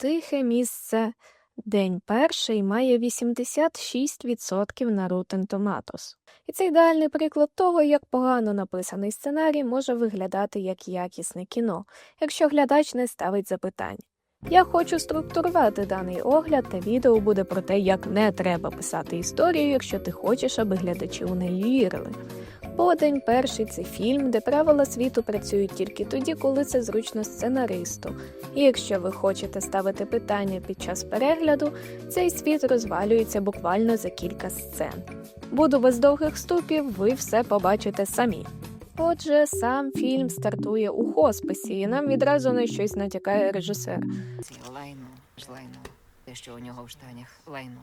Тихе місце. День перший має 86% на Rotten Tomatoes. І це ідеальний приклад того, як погано написаний сценарій може виглядати як якісне кіно, якщо глядач не ставить запитань. Я хочу структурувати даний огляд, та відео буде про те, як не треба писати історію, якщо ти хочеш, аби глядачі у неї вірили. Бо день перший це фільм, де правила світу працюють тільки тоді, коли це зручно сценаристу. І якщо ви хочете ставити питання під час перегляду, цей світ розвалюється буквально за кілька сцен. Буду без довгих ступів, ви все побачите самі. Отже, сам фільм стартує у хосписі, і нам відразу на щось натякає режисер. Лайно, лайно. Те, що у нього в штанях лайно.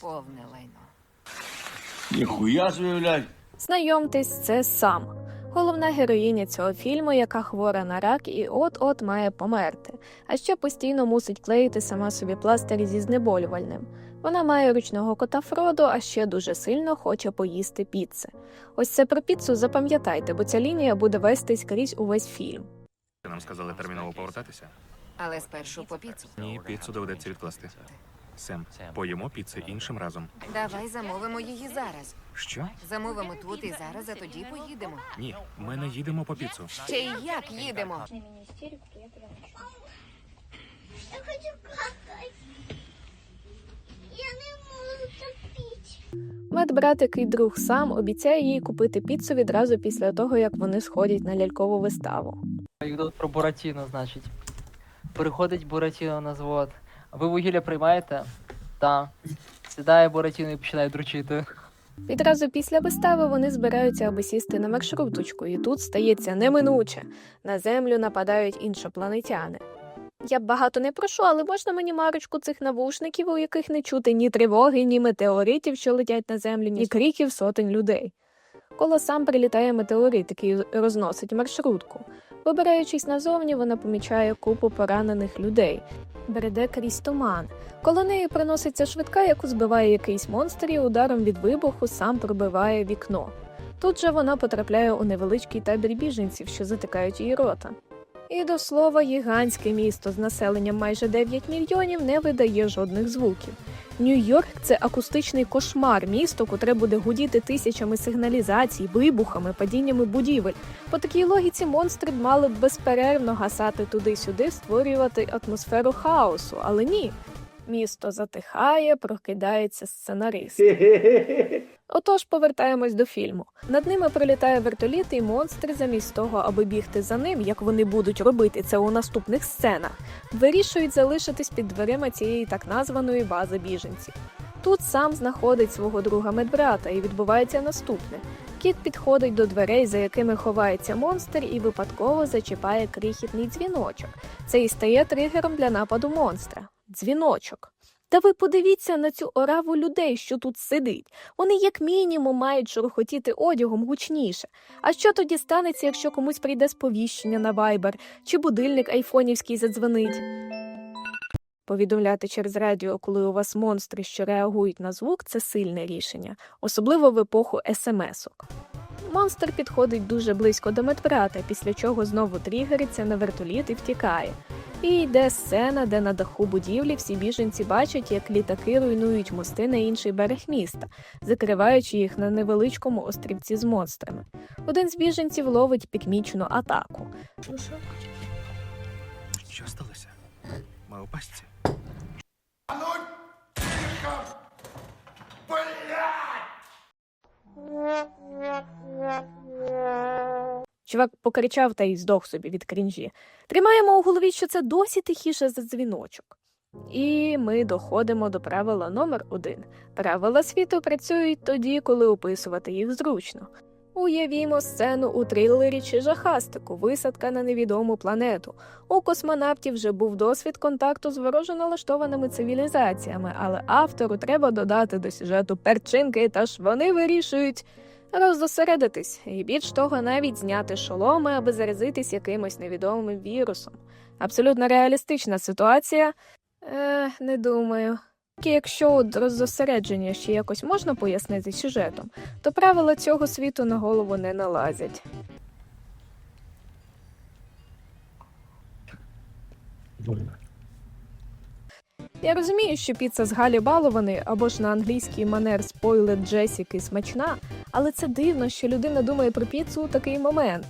Повне лайно. Ніхуя блядь. Знайомтесь, це сам. Головна героїня цього фільму, яка хвора на рак і от-от має померти, а ще постійно мусить клеїти сама собі пластирі зі знеболювальним. Вона має ручного кота Фродо, а ще дуже сильно хоче поїсти піци. Ось це про піцу запам'ятайте, бо ця лінія буде вестись крізь увесь фільм. Нам сказали терміново повертатися. Але спершу по піцу. Ні, піцу доведеться відкласти. Сем, поїмо піци іншим разом. Давай замовимо її зараз. Що? Замовимо тут і зараз, а тоді поїдемо. Ні, ми не їдемо по піцу. Ще й як їдемо? на меня истерику, то я тебя начну. Я хочу какать. Я не можу. Медбратик і друг сам обіцяє їй купити піцу відразу після того, як вони сходять на лялькову виставу. Анекдот про Буратіно, значить. Приходить Буратіно на звод. Ви вугілля приймаєте? Та. Сідає Буратіно і починає дручити. Відразу після вистави вони збираються, аби сісти на маршруточку, і тут стається неминуче. На землю нападають іншопланетяни. Я багато не прошу, але можна мені марочку цих навушників, у яких не чути ні тривоги, ні метеоритів, що летять на землю, ні криків сотень людей. Коло сам прилітає метеорит, який розносить маршрутку. Вибираючись назовні, вона помічає купу поранених людей. Бреде крізь туман. Коло неї приноситься швидка, яку збиває якийсь монстр і ударом від вибуху сам пробиває вікно. Тут же вона потрапляє у невеличкий табір біженців, що затикають її рота. І до слова, гігантське місто з населенням майже 9 мільйонів не видає жодних звуків. Нью-Йорк це акустичний кошмар, місто, котре буде гудіти тисячами сигналізацій, вибухами, падіннями будівель. По такій логіці монстри мали б безперервно гасати туди-сюди, створювати атмосферу хаосу, але ні. Місто затихає, прокидається сценарист. Отож, повертаємось до фільму. Над ними прилітає вертоліт, і монстри, замість того, аби бігти за ним, як вони будуть робити це у наступних сценах, вирішують залишитись під дверима цієї так названої бази біженців. Тут сам знаходить свого друга медбрата, і відбувається наступне: кіт підходить до дверей, за якими ховається монстр, і випадково зачіпає крихітний дзвіночок. Це і стає тригером для нападу монстра. Дзвіночок. Та ви подивіться на цю ораву людей, що тут сидить. Вони як мінімум мають шурхотіти одягом гучніше. А що тоді станеться, якщо комусь прийде сповіщення на Viber чи будильник айфонівський задзвонить? Повідомляти через радіо, коли у вас монстри, що реагують на звук, це сильне рішення, особливо в епоху смс-ок. Монстр підходить дуже близько до медбрата, після чого знову тригериться на вертоліт і втікає. І йде сцена, де на даху будівлі всі біженці бачать, як літаки руйнують мости на інший берег міста, закриваючи їх на невеличкому острівці з монстрами. Один з біженців ловить пікмічну атаку. Що сталося? Ми у пастці. Чувак покричав та й здох собі від крінжі. Тримаємо у голові, що це досі тихіше за дзвіночок. І ми доходимо до правила номер один. Правила світу працюють тоді, коли описувати їх зручно. Уявімо сцену у трилері чи жахастику, висадка на невідому планету. У космонавтів вже був досвід контакту з вороже налаштованими цивілізаціями, але автору треба додати до сюжету перчинки, тож вони вирішують роздосередитись і більш того, навіть зняти шоломи, аби заразитись якимось невідомим вірусом. Абсолютно реалістична ситуація. Е, не думаю. Тільки Якщо роззосередження ще якось можна пояснити сюжетом, то правила цього світу на голову не налазять. Я розумію, що піца з Галі балований або ж на англійський манер спойлер Джесіки смачна, але це дивно, що людина думає про піцу у такий момент.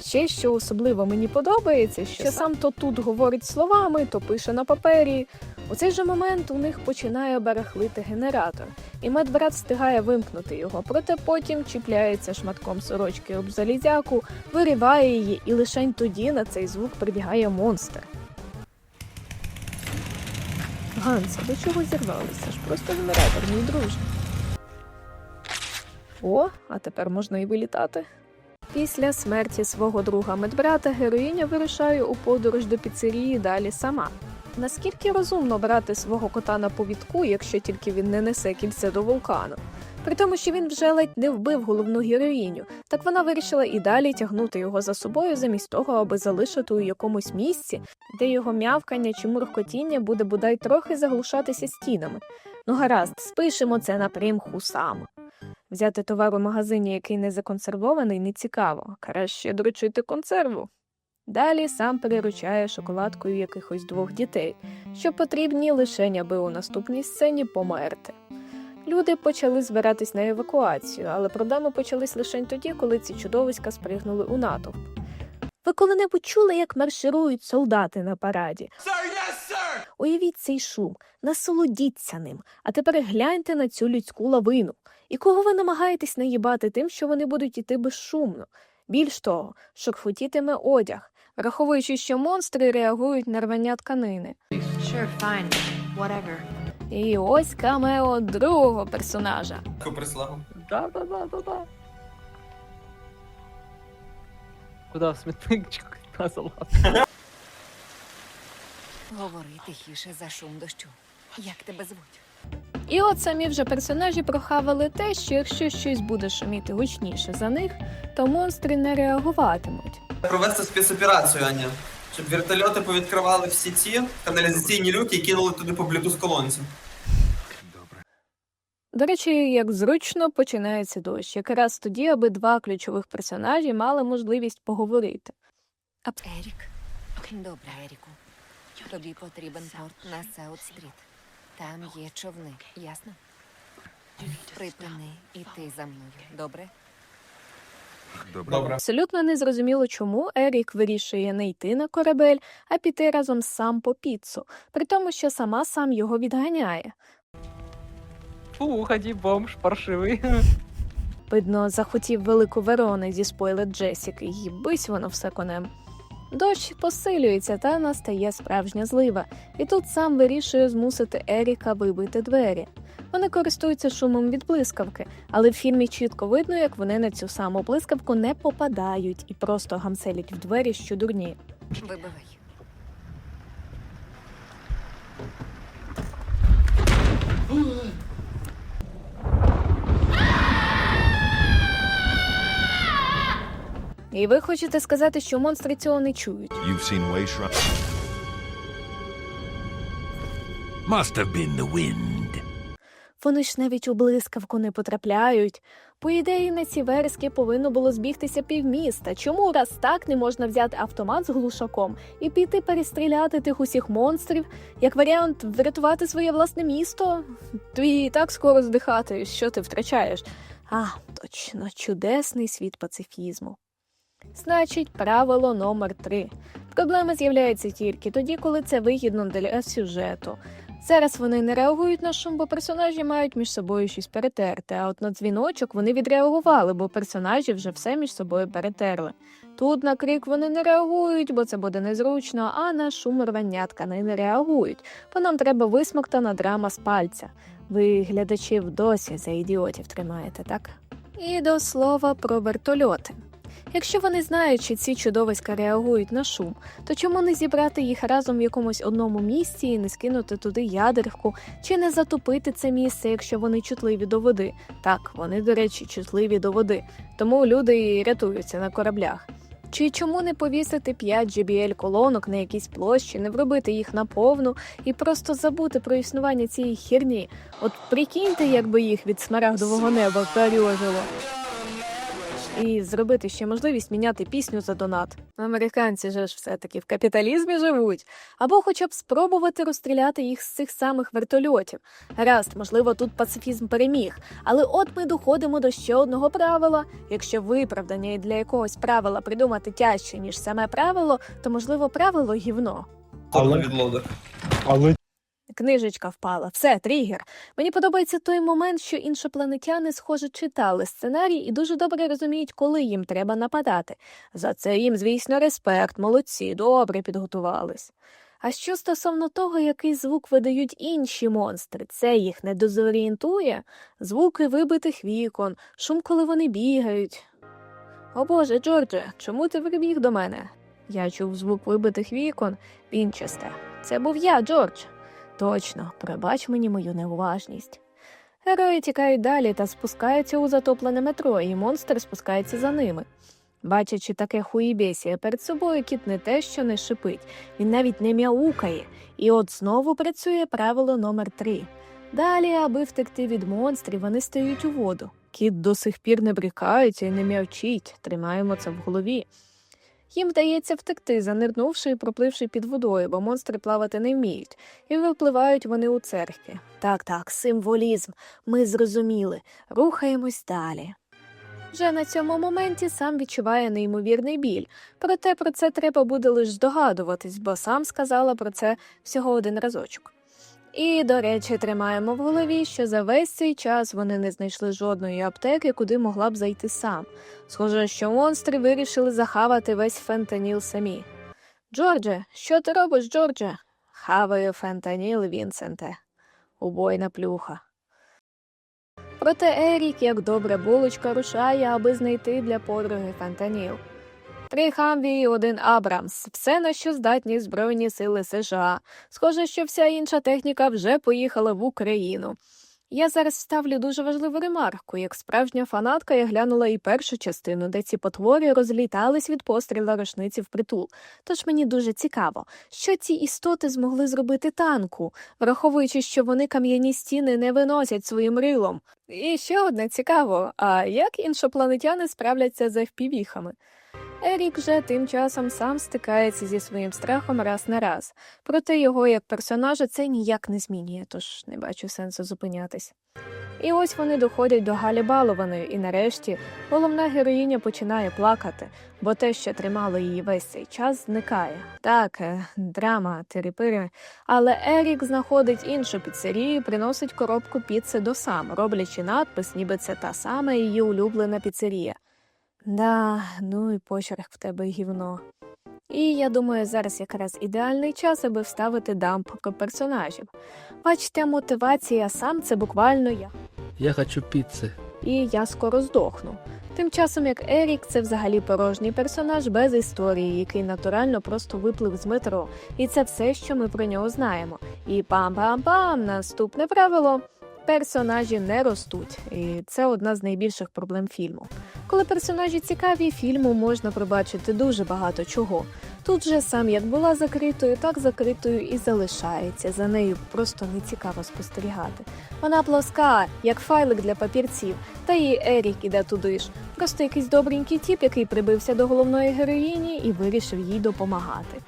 Ще що особливо мені подобається, що сам то тут говорить словами, то пише на папері. У цей же момент у них починає барахлити генератор, і медбрат встигає вимкнути його, проте потім чіпляється шматком сорочки об залізяку, вириває її, і лише тоді на цей звук прибігає монстр. Ганса, до чого зірвалися? Ж просто генератор, мій друже. О, а тепер можна і вилітати. Після смерті свого друга медбрата героїня вирушає у подорож до піцерії далі сама. Наскільки розумно брати свого кота на повідку, якщо тільки він не несе кільце до вулкану? При тому, що він вже ледь не вбив головну героїню, так вона вирішила і далі тягнути його за собою, замість того, аби залишити у якомусь місці, де його м'явкання чи муркотіння буде бодай трохи заглушатися стінами. Ну гаразд, спишемо це на примху сам. Взяти товар у магазині, який не законсервований, не цікаво. Краще дрочити консерву. Далі сам переручає шоколадкою якихось двох дітей, що потрібні лише аби у наступній сцені померти. Люди почали збиратись на евакуацію, але проблеми почались лише тоді, коли ці чудовиська спригнули у натовп. Ви коли-небудь чули, як марширують солдати на параді? Уявіть цей шум, насолодіться ним, а тепер гляньте на цю людську лавину. І кого ви намагаєтесь наїбати тим, що вони будуть іти безшумно? Більш того, шурхотітиме одяг, враховуючи, що монстри реагують на рвання тканини. Sure, fine. Whatever. І ось камео другого персонажа. Куда в смітник чи? Говори тихіше за шум дощу. Як тебе звуть? І от самі вже персонажі прохавали те, що якщо щось буде шуміти гучніше за них, то монстри не реагуватимуть. Провести спецоперацію, Аня. Щоб вертольоти повідкривали всі ці каналізаційні люки і кинули туди по Bluetooth колонці. Добре. До речі, як зручно починається дощ, якраз тоді, аби два ключових персонажі мали можливість поговорити. Ерік. Добре, Еріку. Тобі потрібен порт на Саут-стріт. Там є човни, ясно? Припини і ти за мною, добре? Добре. Абсолютно незрозуміло, чому Ерік вирішує не йти на корабель, а піти разом сам по піцу, при тому, що сама сам його відганяє. Фу, ході бомж паршивий. Видно, захотів велику Верони зі спойлер Джесіки, їбись воно все конем. Дощ посилюється та настає справжня злива, і тут сам вирішує змусити Еріка вибити двері. Вони користуються шумом від блискавки, але в фільмі чітко видно, як вони на цю саму блискавку не попадають і просто гамселять в двері, що дурні. Вибивай. І ви хочете сказати, що монстри цього не чують. You've seen Must have been the wind. Вони ж навіть у блискавку не потрапляють. По ідеї, на ці верски повинно було збігтися півміста. Чому раз так не можна взяти автомат з глушаком і піти перестріляти тих усіх монстрів? Як варіант, врятувати своє власне місто? Твій і так скоро здихати, що ти втрачаєш? А, точно, чудесний світ пацифізму. Значить, правило номер три. Проблема з'являється тільки тоді, коли це вигідно для сюжету. Зараз вони не реагують на шум, бо персонажі мають між собою щось перетерти. А от на дзвіночок вони відреагували, бо персонажі вже все між собою перетерли. Тут на крик вони не реагують, бо це буде незручно, а на шум рвання тканини реагують, бо нам треба висмоктана драма з пальця. Ви глядачів досі за ідіотів тримаєте, так? І до слова про вертольоти. Якщо вони знають, що ці чудовиська реагують на шум, то чому не зібрати їх разом в якомусь одному місці і не скинути туди ядерку, чи не затопити це місце, якщо вони чутливі до води? Так, вони, до речі, чутливі до води, тому люди і рятуються на кораблях. Чи чому не повісити 5 JBL колонок на якійсь площі, не вробити їх наповну і просто забути про існування цієї херні? От прикиньте, якби їх від смарагдового неба пережило. І зробити ще можливість міняти пісню за донат. Американці же ж все-таки в капіталізмі живуть. Або хоча б спробувати розстріляти їх з цих самих вертольотів. Гаразд, можливо, тут пацифізм переміг. Але от ми доходимо до ще одного правила. Якщо виправдання і для якогось правила придумати тяжче, ніж саме правило, то можливо правило гівно. Тобто відлодок. Книжечка впала. Все, тригер. Мені подобається той момент, що іншопланетяни, схоже, читали сценарій і дуже добре розуміють, коли їм треба нападати. За це їм, звісно, респект, молодці, добре підготувались. А що стосовно того, який звук видають інші монстри, це їх не дезорієнтує? Звуки вибитих вікон, шум, коли вони бігають. О Боже, Джордже, чому ти прибіг до мене? Я чув звук вибитих вікон, Вінчестер. Це був я, Джордж. Точно, пробач мені мою неуважність. Герої тікають далі та спускаються у затоплене метро, і монстр спускається за ними. Бачачи таке хуїбєсія перед собою, кіт не те, що не шипить, він навіть не мяукає. І от знову працює правило номер три. Далі, аби втекти від монстрів, вони стають у воду. Кіт до сих пір не брикається і не м'явчить, тримаємо це в голові. Їм вдається втекти, занирнувши і пропливши під водою, бо монстри плавати не вміють, і випливають вони у церкві. Так, так, символізм. Ми зрозуміли. Рухаємось далі. Вже на цьому моменті сам відчуває неймовірний біль, проте про це треба буде лише здогадуватись, бо сам сказала про це всього один разочок. І, до речі, тримаємо в голові, що за весь цей час вони не знайшли жодної аптеки, куди могла б зайти сам. Схоже, що монстри вирішили захавати весь фентаніл самі. Джордже, що ти робиш, Джордже? Хаваю фентаніл, Вінсенте. Убойна плюха. Проте Ерік, як добра булочка, рушає, аби знайти для подруги фентаніл. Три Хамві і один Абрамс. Все, на що здатні Збройні сили США. Схоже, що вся інша техніка вже поїхала в Україну. Я зараз вставлю дуже важливу ремарку. Як справжня фанатка, я глянула і першу частину, де ці потвори розлітались від постріла рушниці в притул. Тож мені дуже цікаво, що ці істоти змогли зробити танку, враховуючи, що вони кам'яні стіни не виносять своїм рилом. І ще одне цікаво: а як іншопланетяни справляться з FPV-хами? Ерік же тим часом сам стикається зі своїм страхом раз на раз, проте його як персонажа це ніяк не змінює, тож не бачу сенсу зупинятись. І ось вони доходять до Галі Балованої, і нарешті головна героїня починає плакати, бо те, що тримало її весь цей час, зникає. Так, е, драма, тирипири. Але Ерік знаходить іншу піцерію і приносить коробку піци до сам, роблячи надпис, ніби це та сама її улюблена піцерія. Да, ну і почерк в тебе гівно. І я думаю, зараз якраз ідеальний час, аби вставити дамп про персонажів. Бачите, мотивація сам це буквально я. Я хочу пиццы. І я скоро здохну. Тим часом як Ерік це взагалі порожній персонаж без історії, який натурально просто виплив з метро. І це все, що ми про нього знаємо. І пам-пам-пам, наступне правило. Персонажі не ростуть, і це одна з найбільших проблем фільму. Коли персонажі цікаві, фільму можна пробачити дуже багато чого. Тут же сам як була закритою, так закритою і залишається. За нею просто не цікаво спостерігати. Вона плоска, як файлик для папірців, та і Ерік іде туди ж. Просто якийсь добренький тіп, який прибився до головної героїні і вирішив їй допомагати.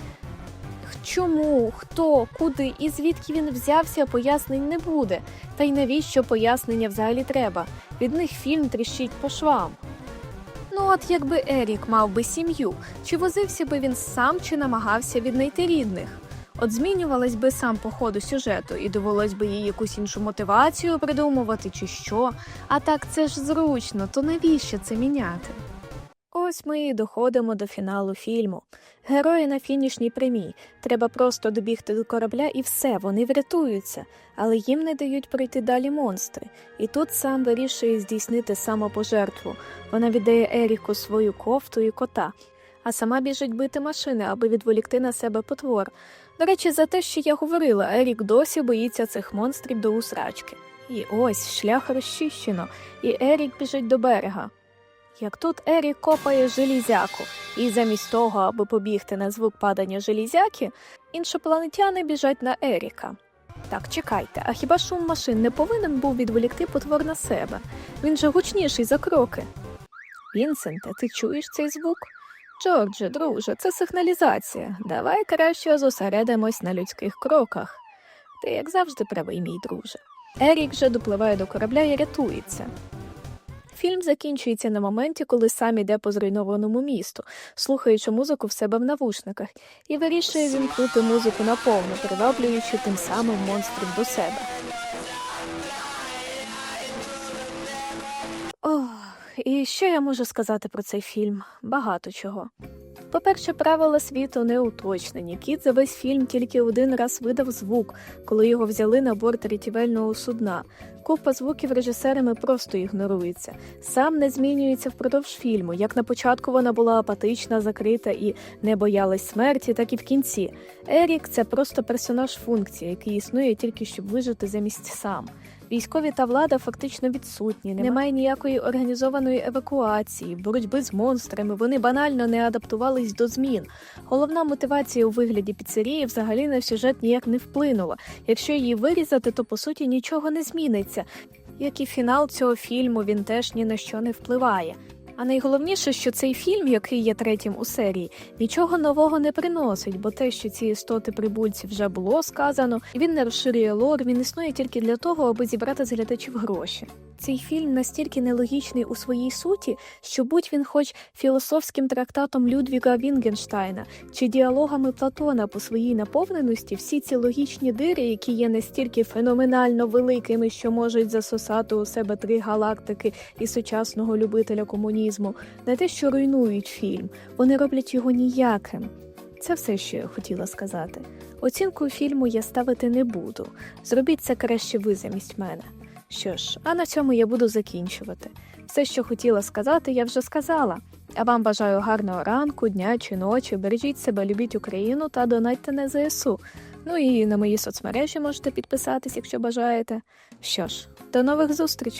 Чому, хто, куди і звідки він взявся, пояснень не буде. Та й навіщо пояснення взагалі треба? Від них фільм тріщить по швам. Ну, от якби Ерік мав би сім'ю, чи возився би він сам, чи намагався віднайти рідних? От змінювалась би сам по ходу сюжету, і довелось би їй якусь іншу мотивацію придумувати, чи що. А так це ж зручно, то навіщо це міняти? Ось ми і доходимо до фіналу фільму. Герої на фінішній прямій. Треба просто добігти до корабля і все, вони врятуються, але їм не дають пройти далі монстри. І тут сам вирішує здійснити самопожертву. Вона віддає Еріку свою кофту і кота, а сама біжить бити машини, аби відволікти на себе потвор. До речі, за те, що я говорила, Ерік досі боїться цих монстрів до усрачки. І ось шлях розчищено, і Ерік біжить до берега. Як тут Ерік копає желізяку, і замість того, аби побігти на звук падання желізяки, іншопланетяни біжать на Еріка. Так, чекайте, а хіба шум машин не повинен був відволікти потвор на себе? Він же гучніший за кроки. Вінсенте, ти чуєш цей звук? Джордже, друже, це сигналізація. Давай краще зосередимось на людських кроках. Ти, як завжди, правий, мій друже. Ерік же допливає до корабля і рятується. Фільм закінчується на моменті, коли сам іде по зруйнованому місту, слухаючи музику в себе в навушниках, і вирішує вімкнути музику наповну, приваблюючи тим самим монстрів до себе. І що я можу сказати про цей фільм? Багато чого. По-перше, правила світу не уточнені. Кіт за весь фільм тільки один раз видав звук, коли його взяли на борт рятівельного судна. Купа звуків режисерами просто ігнорується. Сам не змінюється впродовж фільму. Як на початку вона була апатична, закрита і не боялась смерті, так і в кінці. Ерік це просто персонаж функції, який існує тільки щоб вижити замість сам. Військові та влада фактично відсутні. Немає ніякої організованої евакуації, боротьби з монстрами. Вони банально не адаптувались до змін. Головна мотивація у вигляді піцерії взагалі на сюжет ніяк не вплинула. Якщо її вирізати, то по суті нічого не зміниться. Як і фінал цього фільму, він теж ні на що не впливає. А найголовніше, що цей фільм, який є третім у серії, нічого нового не приносить, бо те, що ці істоти прибульці вже було сказано, він не розширює лор, він існує тільки для того, аби зібрати з глядачів гроші. Цей фільм настільки нелогічний у своїй суті, що будь він хоч філософським трактатом Людвіга Вінгенштайна чи діалогами Платона по своїй наповненості, всі ці логічні дири, які є настільки феноменально великими, що можуть засосати у себе три галактики і сучасного любителя комунізму, не те, що руйнують фільм, вони роблять його ніяким. Це все, що я хотіла сказати. Оцінку фільму я ставити не буду. Зробіть це краще ви замість мене. Що ж, а на цьому я буду закінчувати. Все, що хотіла сказати, я вже сказала. А вам бажаю гарного ранку, дня чи ночі. Бережіть себе, любіть Україну та донайте на ЗСУ. Ну і на мої соцмережі можете підписатись, якщо бажаєте. Що ж, до нових зустрічей!